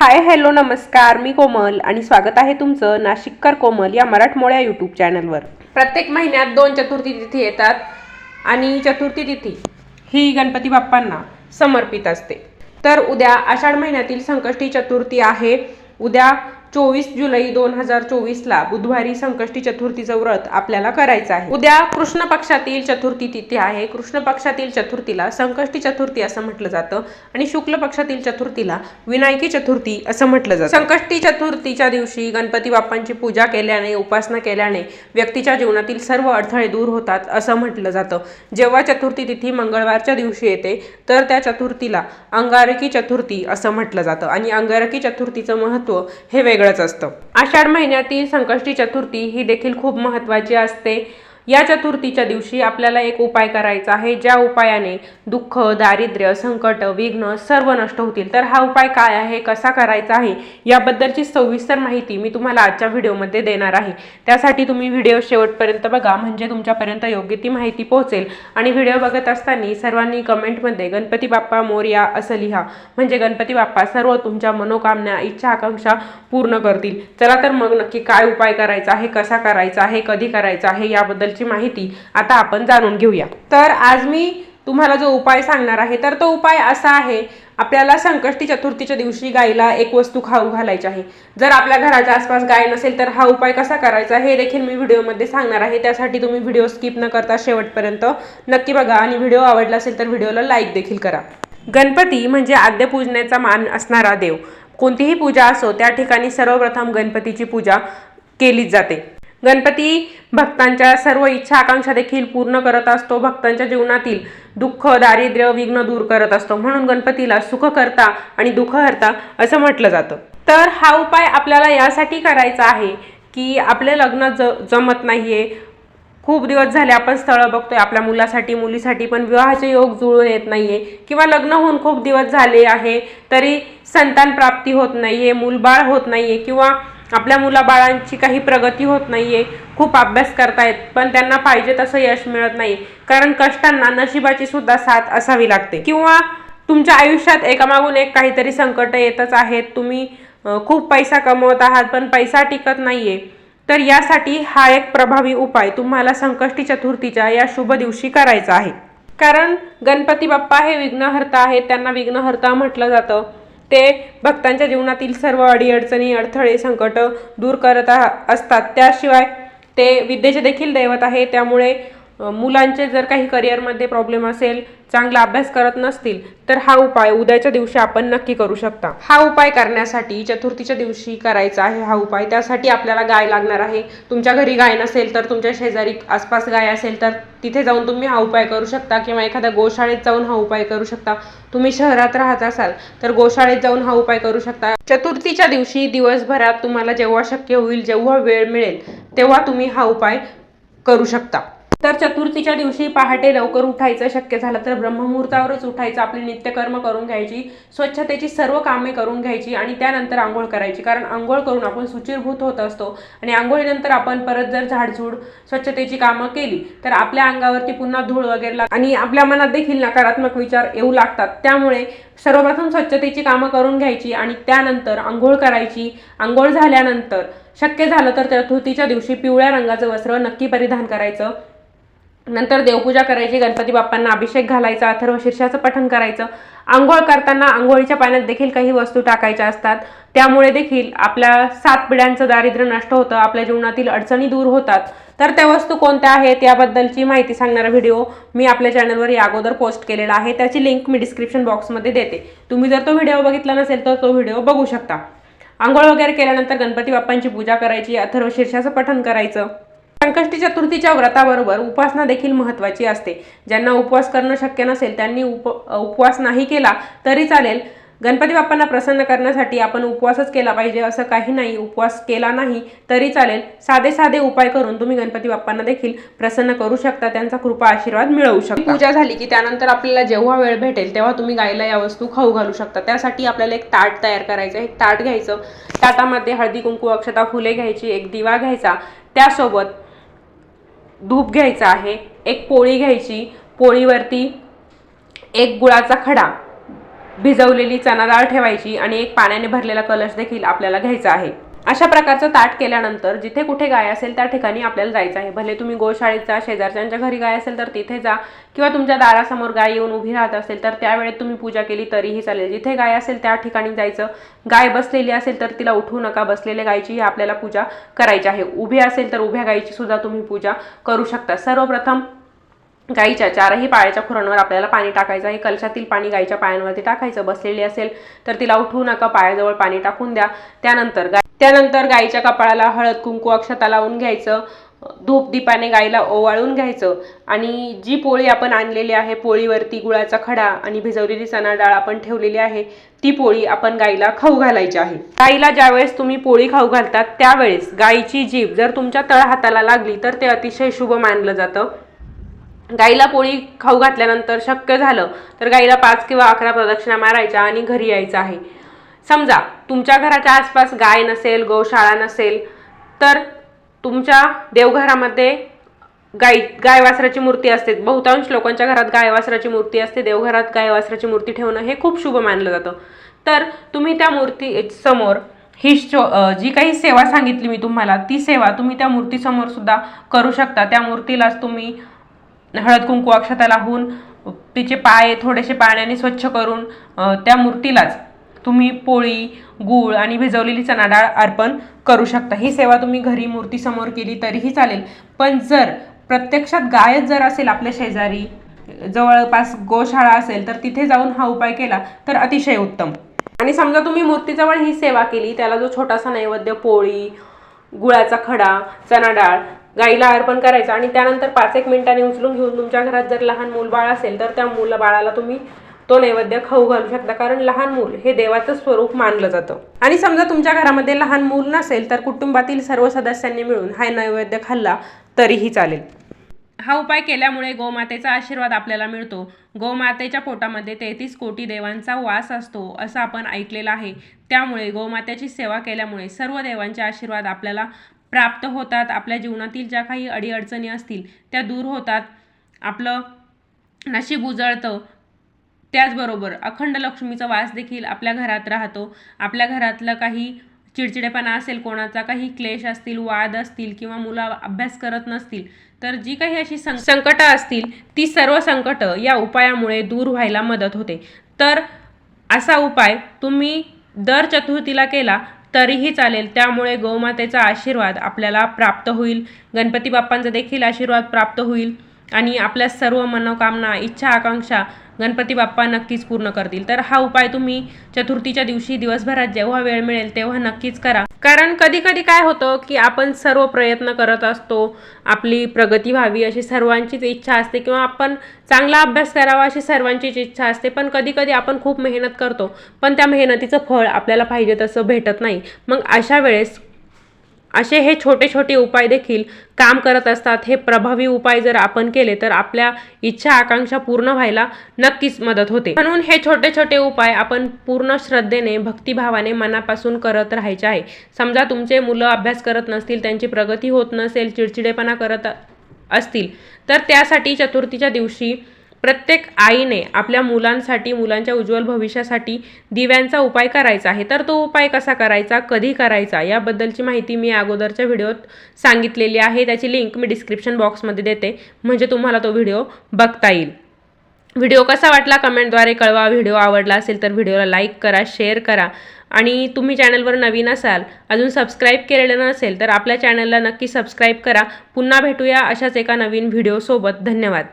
Hi hello नमस्कार. मी कोमल आणि स्वागत आहे तुमचं नाशिककर कोमल या मराठमोळ्या यूट्यूब चॅनलवर प्रत्येक महिन्यात दोन चतुर्थी तिथी येतात आणि चतुर्थी तिथी ही गणपती बाप्पांना समर्पित असते. तर उद्या आषाढ महिन्यातील संकष्टी चतुर्थी आहे. उद्या चोवीस जुलै दोन हजार चोवीसला बुधवारी संकष्टी चतुर्थीचं व्रत आपल्याला करायचं आहे. उद्या कृष्ण पक्षातील चतुर्थी तिथी आहे. कृष्ण पक्षातील चतुर्थीला संकष्टी चतुर्थी असं म्हटलं जातं आणि शुक्ल पक्षातील चतुर्थीला विनायकी चतुर्थी असं म्हटलं जातं. संकष्टी चतुर्थीच्या दिवशी गणपती बाप्पांची पूजा केल्याने उपासना केल्याने व्यक्तीच्या जीवनातील सर्व अडथळे दूर होतात असं म्हटलं जातं. जेव्हा चतुर्थी तिथी मंगळवारच्या दिवशी येते तर त्या चतुर्थीला अंगारकी चतुर्थी असं म्हटलं जातं. आणि अंगारकी चतुर्थीचं महत्त्व हे वेगळंच असतं. आषाढ महिन्यातील संकष्टी चतुर्थी ही देखील खूप महत्त्वाची असते. या चतुर्थीच्या दिवशी आपल्याला एक उपाय करायचा आहे. ज्या उपायाने दुःख दारिद्र्य संकट विघ्न सर्व नष्ट होतील. तर हा उपाय काय आहे? कसा करायचा आहे? याबद्दलची सविस्तर माहिती मी तुम्हाला आजच्या व्हिडिओमध्ये देणार आहे. त्यासाठी तुम्ही व्हिडिओ शेवटपर्यंत बघा. म्हणजे तुमच्यापर्यंत योग्य ती माहिती पोहोचेल. आणि व्हिडिओ बघत असताना सर्वांनी कमेंटमध्ये गणपती बाप्पा मोर्या असं लिहा. म्हणजे गणपती बाप्पा सर्व तुमच्या मनोकामना इच्छा आकांक्षा पूर्ण करतील. चला तर मग नक्की काय उपाय करायचा आहे? कसा करायचा आहे? कधी करायचा आहे? याबद्दल याबद्दलची माहिती आता आपण जाणून घेऊया. तर आज मी तुम्हाला जो उपाय सांगणार आहे तर तो उपाय असा आहे आपल्याला संकष्टी चतुर्थीच्या दिवशी गायीला एक वस्तू खाऊ घालायची आहे. जर आपल्या घराच्या आसपास गाय नसेल तर हा उपाय कसा करायचा हे देखील मी व्हिडिओमध्ये सांगणार आहे. त्यासाठी तुम्ही व्हिडिओ स्किप न करता शेवटपर्यंत नक्की बघा आणि व्हिडिओ आवडला असेल तर व्हिडिओला लाईक देखील करा. गणपती म्हणजे आद्य पूजण्याचा मान असणारा देव. कोणतीही पूजा असो त्या ठिकाणी सर्वप्रथम गणपतीची पूजा केलीच जाते. गणपती भक्तांच्या सर्व इच्छा आकांक्षा देखील पूर्ण करत असतो. भक्तांच्या जीवनातील दुःख दारिद्र्य विघ्न दूर करत असतो. म्हणून गणपतीला सुख करता आणि दुःखहर्ता असं म्हटलं जातं. तर हा उपाय आपल्याला यासाठी करायचा आहे की आपले लग्न ज जमत नाही आहे खूप दिवस झाले आपण स्थळं बघतोय. आपल्या मुलासाठी मुलीसाठी पण विवाहाचे योग जुळून येत नाही आहे किंवा लग्न होऊन खूप दिवस झाले आहे तरी संतान प्राप्ती होत नाही आहे मूलबाळ होत नाही आहे किंवा आपल्या मुलाबाळांची काही प्रगती होत नाही आहे खूप अभ्यास करतायत पण त्यांना पाहिजे तसं यश मिळत नाही कारण कष्टांना नशिबाची सुद्धा साथ असावी लागते. किंवा तुमच्या आयुष्यात एकामागून एक काहीतरी संकट येतच आहेत तुम्ही खूप पैसा कमवत आहात पण पैसा टिकत नाही आहे तर यासाठी हा एक प्रभावी उपाय तुम्हाला संकष्टी चतुर्थीच्या या शुभ दिवशी करायचा आहे. कारण गणपती बाप्पा हे विघ्नहर्ता आहेत त्यांना विघ्नहर्ता म्हटलं जातं. ते भक्तांच्या जीवनातील सर्व अडीअडचणी अडथळे संकट दूर करत असतात. त्याशिवाय ते विद्येचे देखील दैवत आहे. त्यामुळे मुलांचे जर काही करिअरमध्ये प्रॉब्लेम असेल चांगला अभ्यास करत नसतील तर हा उपाय उद्याच्या दिवशी आपण नक्की करू शकता. हा उपाय करण्यासाठी चतुर्थीच्या दिवशी करायचा आहे हा उपाय. त्यासाठी आपल्याला गाय लागणार आहे. तुमच्या घरी गाय नसेल तर तुमच्या शेजारी आसपास गाय असेल तर तिथे जाऊन तुम्ही हा उपाय करू शकता किंवा एखाद्या गोशाळेत जाऊन हा उपाय करू शकता. तुम्ही शहरात राहत असाल तर गोशाळेत जाऊन हा उपाय करू शकता. चतुर्थीच्या दिवशी दिवसभरात तुम्हाला जेव्हा शक्य होईल जेव्हा वेळ मिळेल तेव्हा तुम्ही हा उपाय करू शकता. तर चतुर्थीच्या दिवशी पहाटे लवकर उठायचं शक्य झालं तर ब्रह्ममुहूर्तावरच उठायचं. आपली नित्यकर्म करून घ्यायची स्वच्छतेची सर्व कामे करून घ्यायची आणि त्यानंतर आंघोळ करायची. कारण आंघोळ करून आपण सुचिरभूत होत असतो आणि आंघोळीनंतर आपण परत जर झाडझूड स्वच्छतेची कामं केली तर आपल्या अंगावरती पुन्हा धूळ वगैरे लाग आणि आपल्या मनात देखील नकारात्मक विचार येऊ लागतात. त्यामुळे सर्वप्रथम स्वच्छतेची कामं करून घ्यायची आणि त्यानंतर आंघोळ करायची. आंघोळ झाल्यानंतर शक्य झालं तर चतुर्थीच्या दिवशी पिवळ्या रंगाचं वस्त्र नक्की परिधान करायचं. नंतर देवपूजा करायची गणपती बाप्पांना अभिषेक घालायचा अथर्व शीर्षाचं पठण करायचं. आंघोळ करताना आंघोळीच्या पाण्यात देखील काही वस्तू टाकायच्या असतात. त्यामुळे देखील आपल्या सात पिढ्यांचं दारिद्र्य नष्ट होतं आपल्या जीवनातील अडचणी दूर होतात. तर त्या वस्तू कोणत्या आहेत याबद्दलची माहिती सांगणारा व्हिडिओ मी आपल्या चॅनलवर या अगोदर पोस्ट केलेला आहे. त्याची लिंक मी डिस्क्रिप्शन बॉक्समध्ये देते. तुम्ही जर तो व्हिडिओ बघितला नसेल तर तो व्हिडिओ बघू शकता. आंघोळ वगैरे केल्यानंतर गणपती बाप्पांची पूजा करायची अथर्व शीर्षाचं पठण करायचं. संकष्टी चतुर्थीच्या व्रताबरोबर उपासना देखील महत्त्वाची असते. ज्यांना उपवास करणं शक्य नसेल त्यांनी उप उपवास नाही केला तरी चालेल. गणपती बाप्पांना प्रसन्न करण्यासाठी आपण उपवासच केला पाहिजे असं काही नाही. उपवास केला नाही तरी चालेल. साधे साधे उपाय करून तुम्ही गणपती बाप्पांना देखील प्रसन्न करू शकता. त्यांचा कृपा आशीर्वाद मिळवू शकता. पूजा झाली की त्यानंतर आपल्याला जेव्हा वेळ भेटेल तेव्हा तुम्ही गायला या वस्तू खाऊ घालू शकता. त्यासाठी आपल्याला एक ताट तयार करायचं एक ताट घ्यायचं. ताटामध्ये हळदी कुंकू अक्षता फुले घ्यायची एक दिवा घ्यायचा. त्यासोबत धूप घ्यायचं आहे एक पोळी घ्यायची पोळीवरती एक गुळाचा खडा भिजवलेली चणाडाळ ठेवायची आणि एक पाण्याने भरलेला कलश देखील आपल्याला घ्यायचा आहे. अशा प्रकारचं ताट केल्यानंतर जिथे कुठे गाय असेल त्या ठिकाणी आपल्याला जायचं आहे. भले तुम्ही गोशाळेत जा शेजारच्यांच्या घरी गाय असेल तर तिथे जा किंवा तुमच्या दारासमोर गाय येऊन उभी राहत असेल तर त्यावेळेत तुम्ही पूजा केली तरीही चालेल. जिथे गाय असेल त्या ठिकाणी जायचं. गाय बसलेली असेल तर तिला उठवू नका. बसलेल्या गायचीही आपल्याला पूजा करायची आहे. उभी असेल तर उभ्या गायची सुद्धा तुम्ही पूजा करू शकता. सर्वप्रथम गाईच्या चारही पायाच्या खुरांवर आपल्याला पाणी टाकायचं आहे. कलशातील पाणी गाईच्या पायांवरती टाकायचं. बसलेली असेल तर तिला उठवू नका. पायाजवळ पाणी टाकून द्या. त्यानंतर गाय त्यानंतर गाईच्या कपाळाला हळद कुंकू अक्षता लावून घ्यायचं धूप दीपाने गाईला ओवाळून घ्यायचं आणि जी पोळी आपण आणलेली आहे पोळीवरती गुळाचा खडा आणि भिजवलेली चणा डाळ आपण ठेवलेली आहे ती पोळी आपण गाईला खाऊ घालायची आहे. गाईला ज्यावेळेस तुम्ही पोळी खाऊ घालतात त्यावेळेस गाईची जीभ जर तुमच्या तळहाताला लागली तर ते अतिशय शुभ मानलं जातं. गाईला पोळी खाऊ घातल्यानंतर शक्य झालं तर गाईला पाच किंवा अकरा प्रदक्षिणा मारायच्या आणि घरी यायचं आहे. समजा तुमच्या घराच्या आसपास गाय नसेल गोशाळा नसेल तर तुमच्या देवघरामध्ये गाय गायवासराची मूर्ती असते. बहुतांश लोकांच्या घरात गायवासराची मूर्ती असते. देवघरात गायवासराची मूर्ती ठेवणं हे खूप शुभ मानलं जातं. तर तुम्ही त्या मूर्ती समोर ही शो जी काही सेवा सांगितली मी तुम्हाला ती सेवा तुम्ही त्या मूर्तीसमोर सुद्धा करू शकता. त्या मूर्तीलाच तुम्ही हळद कुंकू अक्षता लावून तिचे पाय थोडेसे पाण्याने स्वच्छ करून त्या मूर्तीलाच तुम्ही पोळी गूळ आणि भिजवलेली चणा डाळ अर्पण करू शकता. ही सेवा तुम्ही घरी मूर्तीसमोर केली तरीही चालेल. पण जर प्रत्यक्षात गायच जर असेल आपल्या शेजारी जवळपास गोशाळा असेल तर तिथे जाऊन हा उपाय केला तर अतिशय उत्तम. आणि समजा तुम्ही मूर्तीजवळ ही सेवा केली त्याला जो छोटासा नैवेद्य पोळी गुळाचा खडा चणा डाळ गाईला अर्पण करायचा आणि त्यानंतर पाच एक मिनिटांनी उचलून घेऊन तुमच्या घरात जर लहान मूल बाळ असेल तर त्या मुला बाळाला तुम्ही तो नैवेद्य खाऊ घालू शकता. कारण लहान मूल हे देवाचं स्वरूप मानलं जातं. आणि समजा तुमच्या घरामध्ये लहान मूल नसेल तर कुटुंबातील सर्व सदस्यांनी मिळून हा नैवेद्य खाल्ला तरीही चालेल. हा उपाय केल्यामुळे गोमातेचा आशीर्वाद आपल्याला मिळतो. गोमातेच्या पोटामध्ये तेहतीस कोटी देवांचा वास असतो असं आपण ऐकलेलं आहे. त्यामुळे गोमातेची सेवा केल्यामुळे सर्व देवांचे आशीर्वाद आपल्याला प्राप्त होतात. आपल्या जीवनातील ज्या काही अडीअडचणी असतील त्या दूर होतात. आपलं नशीब उजळतं. त्याचबरोबर अखंड लक्ष्मीचा वास देखील आपल्या घरात राहतो. आपल्या घरातलं काही चिडचिडेपणा असेल कोणाचा काही क्लेश असतील वाद असतील किंवा मुलं अभ्यास करत नसतील तर जी काही अशी सं संकटं असतील ती सर्व संकटं या उपायामुळे दूर व्हायला मदत होते. तर असा उपाय तुम्ही दर चतुर्थीला केला तरीही चालेल. त्यामुळे गोमातेचा आशीर्वाद आपल्याला प्राप्त होईल. गणपती बाप्पांचा देखील आशीर्वाद प्राप्त होईल. आणि आपल्या सर्व मनोकामना इच्छा आकांक्षा गणपती बाप्पा नक्कीच पूर्ण करतील. तर हा उपाय तुम्ही चतुर्थीच्या दिवशी दिवसभरात जेव्हा वेळ मिळेल तेव्हा नक्कीच करा. कारण कधी कधी काय होतं की आपण सर्व प्रयत्न करत असतो आपली प्रगती व्हावी अशी सर्वांचीच इच्छा असते किंवा आपण चांगला अभ्यास करावा अशी सर्वांचीच इच्छा असते. पण कधी कधी आपण खूप मेहनत करतो पण त्या मेहनतीचं फळ आपल्याला पाहिजे तसं भेटत नाही. मग अशा वेळेस असे हे छोटे छोटे उपाय देखील काम करत असतात. हे प्रभावी उपाय जर आपण केले तर आपल्या इच्छा आकांक्षा पूर्ण व्हायला नक्कीच मदत होते. म्हणून हे छोटे छोटे उपाय आपण पूर्ण श्रद्धेने भक्तिभावाने मनापासून करत राहायचे आहे. समजा तुमचे मुलं अभ्यास करत नसतील त्यांची प्रगती होत नसेल चिडचिडेपणा करत असतील तर त्यासाठी चतुर्थीच्या दिवशी प्रत्येक आईने आपल्या मुलांसाठी मुलांच्या उज्ज्वल भविष्यासाठी दिव्यांचा उपाय करायचा आहे. तर तो उपाय कसा करायचा कधी करायचा याबद्दलची माहिती मी अगोदरच्या व्हिडिओत सांगितलेली आहे. त्याची लिंक मी डिस्क्रिप्शन बॉक्समध्ये देते म्हणजे तुम्हाला तो व्हिडिओ बघता येईल. व्हिडिओ कसा वाटला कमेंटद्वारे कळवा. व्हिडिओ आवडला असेल तर व्हिडिओला लाईक करा शेअर करा. आणि तुम्ही चॅनलवर नवीन असाल अजून सबस्क्राईब केलेलं नसेल तर आपल्या चॅनलला नक्की सबस्क्राईब करा. पुन्हा भेटूया अशाच एका नवीन व्हिडिओसोबत. धन्यवाद.